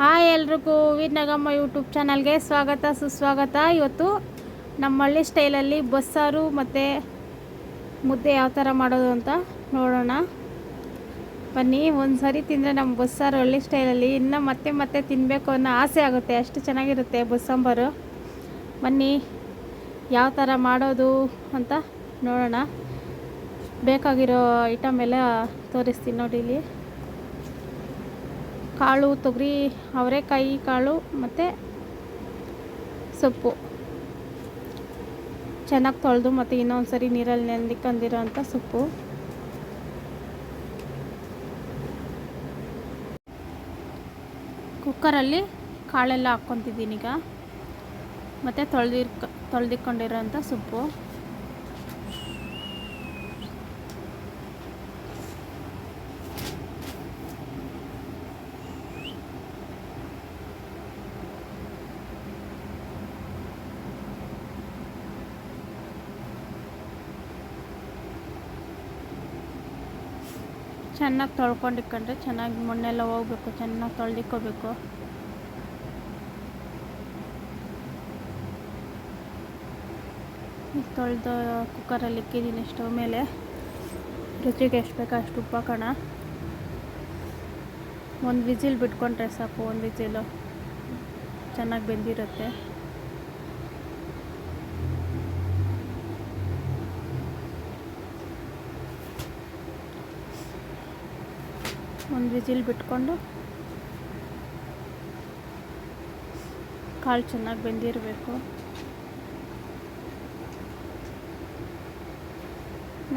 Hi ಎಲ್ರಿಗೂ ವೀರ್ನಗಮ್ಮ YouTube ಚಾನಲ್ಗೆ ಸ್ವಾಗತ, ಸುಸ್ವಾಗತ. ಇವತ್ತು ನಮ್ಮ ಹಳ್ಳಿ ಸ್ಟೈಲಲ್ಲಿ ಬಸ್ಸಾರು ಮತ್ತು ಮುದ್ದೆ ಯಾವ ಥರ ಮಾಡೋದು ಅಂತ ನೋಡೋಣ. ಬನ್ನಿ ಒಂದು ಸರಿ ತಿಂದರೆ ನಮ್ಮ ಬಸ್ಸಾರು ಹಳ್ಳಿ ಸ್ಟೈಲಲ್ಲಿ ಇನ್ನೂ ಮತ್ತೆ ಮತ್ತೆ ತಿನ್ನಬೇಕು ಅನ್ನೋ ಆಸೆ ಆಗುತ್ತೆ. ಅಷ್ಟು ಚೆನ್ನಾಗಿರುತ್ತೆ ಬಸ್ಸಾಂಬಾರು ಬನ್ನಿ, ಯಾವ ಥರ ಮಾಡೋದು ಅಂತ ನೋಡೋಣ. ಬೇಕಾಗಿರೋ ಐಟಮ್ ಎಲ್ಲ ತೋರಿಸ್ತೀನಿ ನೋಡಿ ಇಲ್ಲಿ. ಕಾಳು, ತೊಗರಿ, ಅವರೆಕಾಯಿ ಕಾಳು ಮತ್ತು ಸೊಪ್ಪು. ಚೆನ್ನಾಗಿ ತೊಳೆದು ಮತ್ತು ಇನ್ನೊಂದು ಸರಿ ನೀರಲ್ಲಿ ನೆಂದಿಕೊಂಡಿರೋ ಅಂಥ ಸೊಪ್ಪು. ಕುಕ್ಕರಲ್ಲಿ ಕಾಳೆಲ್ಲ ಹಾಕ್ಕೊತಿದ್ದೀನಿ ಈಗ. ಮತ್ತು ತೊಳೆದಿರ್ಕ ತೊಳೆದಿಕ್ಕೊಂಡಿರೋ ಅಂಥ ಸೊಪ್ಪು. ಚೆನ್ನಾಗಿ ತೊಳ್ಕೊಂಡಿಕ್ಕೊಂಡ್ರೆ ಚೆನ್ನಾಗಿ ಮಣ್ಣೆಲ್ಲ ಹೋಗ್ಬೇಕು, ಚೆನ್ನಾಗಿ ತೊಳೆದಿಕ್ಕೋಬೇಕು ತೊಳೆದು ಕುಕ್ಕರಲ್ಲಿ ಇಕ್ಕಿದ್ದೀನಿ ಸ್ಟವ್ ಮೇಲೆ. ರುಚಿಗೆ ಎಷ್ಟು ಬೇಕೋ ಅಷ್ಟು ಉಪ್ಪು ಹಾಕೋಣ. ಒಂದು ವಿಸಿಲ್ ಬಿಟ್ಕೊಂಡ್ರೆ ಸಾಕು, ಒಂದು ವಿಸಿಲು. ಚೆನ್ನಾಗಿ ಬೆಂದಿರುತ್ತೆ. ಒಂದು ವಿಜಿಲ್ ಬಿಟ್ಕೊಂಡು ಕಾಳು ಚೆನ್ನಾಗಿ ಬೆಂದಿರಬೇಕು.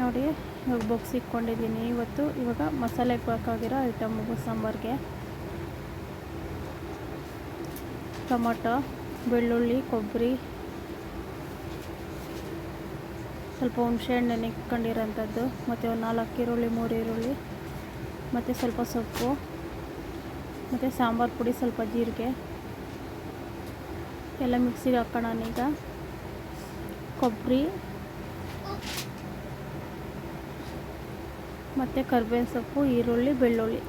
ನೋಡಿ, ಇವಾಗ ಬಾಕ್ಸ್ ಇಟ್ಕೊಂಡಿದ್ದೀನಿ. ಇವತ್ತು ಇವಾಗ ಮಸಾಲೆ ಬೇಕಾಗಿರೋ ಐಟಮ್ ಸಾಂಬಾರಿಗೆ. ಟೊಮೊಟೊ, ಬೆಳ್ಳುಳ್ಳಿ, ಕೊಬ್ಬರಿ, ಸ್ವಲ್ಪ ಹುಣಸೆಹಣ್ಣು ನೆಕ್ಕೊಂಡಿರೋಂಥದ್ದು ಮತ್ತು ಒಂದು ನಾಲ್ಕು ಈರುಳ್ಳಿ, ಮೂರು ಈರುಳ್ಳಿ. ಮತ್ತು ಸ್ವಲ್ಪ ಸೊಪ್ಪು, ಮತ್ತು ಸಾಂಬಾರು ಪುಡಿ, ಸ್ವಲ್ಪ ಜೀರಿಗೆ. ಎಲ್ಲ ಮಿಕ್ಸಿಗೆ ಹಾಕೋಣ ಈಗ ಕೊಬ್ಬರಿ, ಮತ್ತು ಕರ್ಬೇವಿನ ಸೊಪ್ಪು, ಈರುಳ್ಳಿ, ಬೆಳ್ಳುಳ್ಳಿ.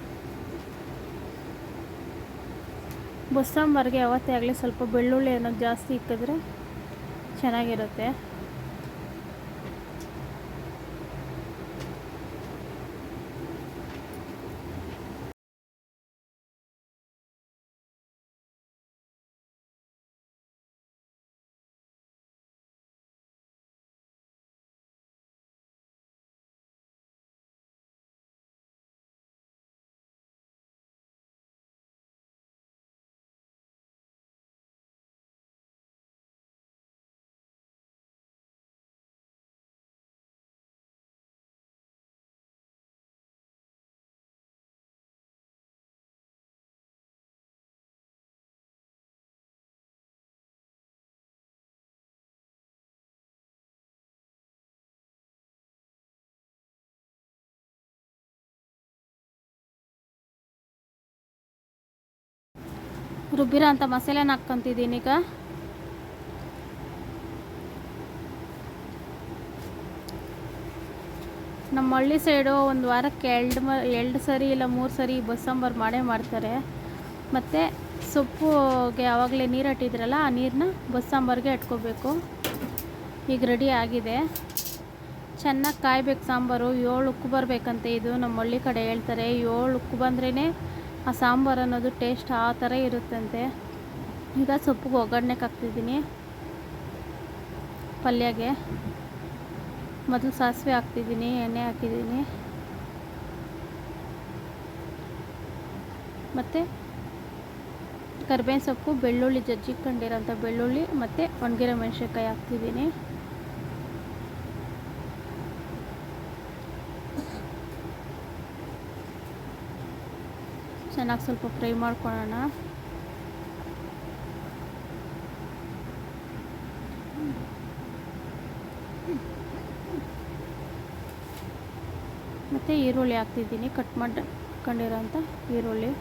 ಬಸ್ಸಾಂಬಾರಿಗೆ ಯಾವತ್ತೇ ಆಗಲಿ ಸ್ವಲ್ಪ ಬೆಳ್ಳುಳ್ಳಿ ಅನ್ನೋದು ಜಾಸ್ತಿ ಇಕ್ಕಿದ್ರೆ ಚೆನ್ನಾಗಿರುತ್ತೆ. ರುಬ್ಬಿರೋ ಅಂಥ ಮಸಾಲೆನ ಹಾಕ್ಕೊತಿದ್ದೀನಿ ಈಗ. ನಮ್ಮ ಹಳ್ಳಿ ಸೈಡು ಒಂದು ವಾರಕ್ಕೆ ಎರಡು ಮ, ಎರಡು ಸರಿ ಇಲ್ಲ ಮೂರು ಸರಿ ಬಸ್ಸಾಂಬಾರು ಮಾಡೇ ಮಾಡ್ತಾರೆ. ಮತ್ತು ಸೊಪ್ಪುಗೆ ಆವಾಗಲೇ ನೀರು ಹಟ್ಟಿದ್ರಲ್ಲ, ಆ ನೀರನ್ನ ಬಸ್ಸಾಂಬಾರಿಗೆ ಇಟ್ಕೋಬೇಕು ಈಗ ರೆಡಿ ಆಗಿದೆ. ಚೆನ್ನಾಗಿ ಕಾಯಬೇಕು ಸಾಂಬಾರು. ಏಳು ಉಕ್ಕು ಬರಬೇಕಂತೆ ಇದು. ನಮ್ಮ ಹಳ್ಳಿ ಕಡೆ ಹೇಳ್ತಾರೆ, ಏಳು ಉಕ್ಕು ಬಂದ್ರೇ ಆ ಸಾಂಬಾರು ಅನ್ನೋದು ಟೇಸ್ಟ್ ಆ ಥರ ಇರುತ್ತಂತೆ. ಈಗ ಸೊಪ್ಪಿಗೆ ಒಗ್ಗರಣೆ ಹಾಕ್ತಿದ್ದೀನಿ. ಪಲ್ಯಗೆ. ಮೊದಲು ಸಾಸಿವೆ ಹಾಕ್ತಿದ್ದೀನಿ, ಎಣ್ಣೆ ಹಾಕಿದ್ದೀನಿ. ಮತ್ತು ಕರ್ಬೇವಿನ ಸೊಪ್ಪು, ಬೆಳ್ಳುಳ್ಳಿ ಜಜ್ಜಿಕೊಂಡಿರೋಂಥ ಬೆಳ್ಳುಳ್ಳಿ ಮತ್ತು ಒಣಗಿರೋ ಮೆಣಸಿನ್ಕಾಯಿ ಹಾಕ್ತಿದ್ದೀನಿ. ಚೆನ್ನಾಗಿ ಸ್ವಲ್ಪ ಫ್ರೈ ಮಾಡ್ಕೊಳ್ಳೋಣ. ಮತ್ತು ಈರುಳ್ಳಿ ಹಾಕ್ತಿದ್ದೀನಿ. ಕಟ್ ಮಾಡ್ಕೊಂಡಿರೋಂಥ ಈರುಳ್ಳಿ.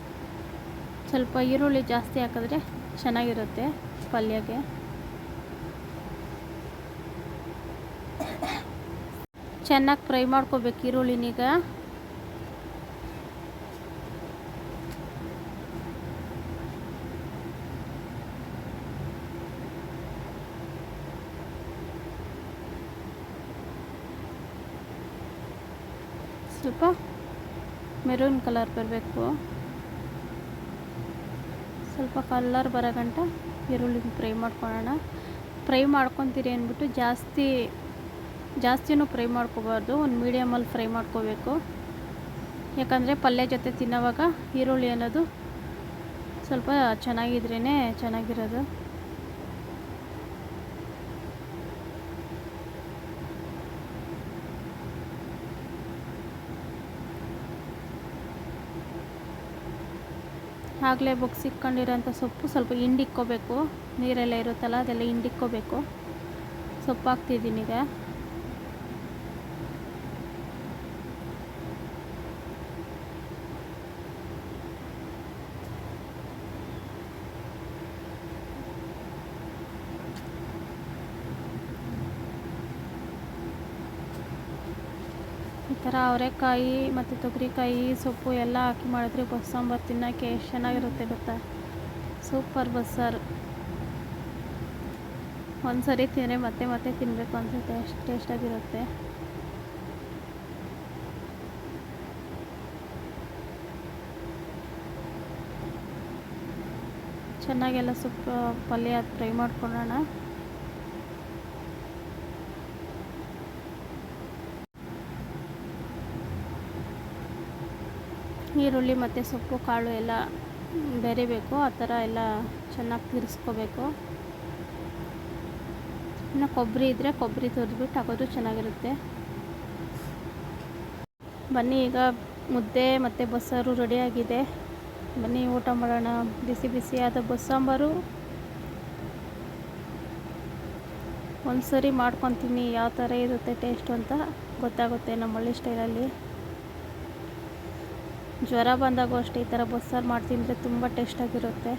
ಸ್ವಲ್ಪ ಈರುಳ್ಳಿ ಜಾಸ್ತಿ ಹಾಕಿದ್ರೆ ಚೆನ್ನಾಗಿರುತ್ತೆ ಪಲ್ಯಗೆ. ಚೆನ್ನಾಗಿ ಫ್ರೈ ಮಾಡ್ಕೋಬೇಕು ಈರುಳ್ಳಿನೀಗ. ಸ್ವಲ್ಪ ಮೆರೂನ್ ಕಲರ್ ಬರಬೇಕು. ಸ್ವಲ್ಪ ಕಲರ್ ಬರೋ ಗಂಟ ಈರುಳ್ಳಿನ ಫ್ರೈ ಮಾಡ್ಕೊಳ್ಳೋಣ. ಫ್ರೈ ಮಾಡ್ಕೊತೀರಿ ಅಂದ್ಬಿಟ್ಟು ಜಾಸ್ತಿ, ಜಾಸ್ತಿನೂ ಫ್ರೈ ಮಾಡ್ಕೋಬಾರ್ದು. ಒಂದು ಮೀಡಿಯಮಲ್ಲಿ ಫ್ರೈ ಮಾಡ್ಕೋಬೇಕು. ಯಾಕಂದರೆ ಪಲ್ಯ ಜೊತೆ ತಿನ್ನೋವಾಗ ಈರುಳ್ಳಿ ಅನ್ನೋದು ಸ್ವಲ್ಪ ಚೆನ್ನಾಗಿದ್ರೇ ಚೆನ್ನಾಗಿರೋದು. ಆಗಲೇ ಬೊಗ್ಸಿಕ್ಕೊಂಡಿರೋಂಥ ಸೊಪ್ಪು ಸ್ವಲ್ಪ ಹಿಂಡಿಕ್ಕೋಬೇಕು ನೀರೆಲ್ಲ ಇರುತ್ತಲ್ಲ ಅದೆಲ್ಲ ಹಿಂಡಿಕ್ಕೋಬೇಕು ಸೊಪ್ಪು ಹಾಕ್ತಿದ್ದೀನಿ ಈಗ. ಈ ಥರ ಅವರೆಕಾಯಿ ಮತ್ತು ತೊಗರಿಕಾಯಿ, ಸೊಪ್ಪು ಎಲ್ಲ ಹಾಕಿ ಮಾಡಿದ್ರೆ ಬಸ್ಸಾಂಬಾರು ತಿನ್ನೋಕ್ಕೆ ಎಷ್ಟು ಚೆನ್ನಾಗಿರುತ್ತೆ ಗೊತ್ತಾ? ಸೂಪರ್ ಬಸ್ಸಾರು. ಒಂದು ಸರಿ ತಿಂದರೆ ಮತ್ತೆ ಮತ್ತೆ ತಿನ್ನಬೇಕು ಅನ್ಸುತ್ತೆ ಅಷ್ಟು ಟೇಸ್ಟಾಗಿರುತ್ತೆ ಚೆನ್ನಾಗೆಲ್ಲ ಸೊಪ್ಪು ಪಲ್ಯ ಫ್ರೈ ಮಾಡ್ಕೊಳ್ಳೋಣ. ಈರುಳ್ಳಿ ಮತ್ತು ಸೊಪ್ಪು, ಕಾಳು ಎಲ್ಲ ಬೆರಿಬೇಕು. ಆ ಥರ ಎಲ್ಲ ಚೆನ್ನಾಗಿ ತಿರ್ಸ್ಕೋಬೇಕು. ಇನ್ನು ಕೊಬ್ಬರಿ ಇದ್ದರೆ ಕೊಬ್ಬರಿ ತುರಿದ್ಬಿಟ್ಟು ಹಾಕೋದು ಚೆನ್ನಾಗಿರುತ್ತೆ. ಬನ್ನಿ, ಈಗ ಮುದ್ದೆ ಮತ್ತು ಬಸ್ಸಾರು ರೆಡಿಯಾಗಿದೆ ಬನ್ನಿ, ಊಟ ಮಾಡೋಣ. ಬಿಸಿ ಬಿಸಿಯಾದ ಬಸ್ಸಾಂಬಾರು. ಒಂದು ಸರಿ ಮಾಡ್ಕೊತೀನಿ, ಯಾವ ಥರ ಇರುತ್ತೆ ಟೇಸ್ಟು ಅಂತ ಗೊತ್ತಾಗುತ್ತೆ ನಮ್ಮ ಹಳ್ಳಿ ಸ್ಟೈಲಲ್ಲಿ ಜ್ವರ ಬಂದಾಗೂ ಅಷ್ಟೇ ಈ ಥರ ಬಸ್ಸಾರು ಮಾಡಿ ತಿಂದರೆ ತುಂಬ ಟೇಸ್ಟಾಗಿರುತ್ತೆ.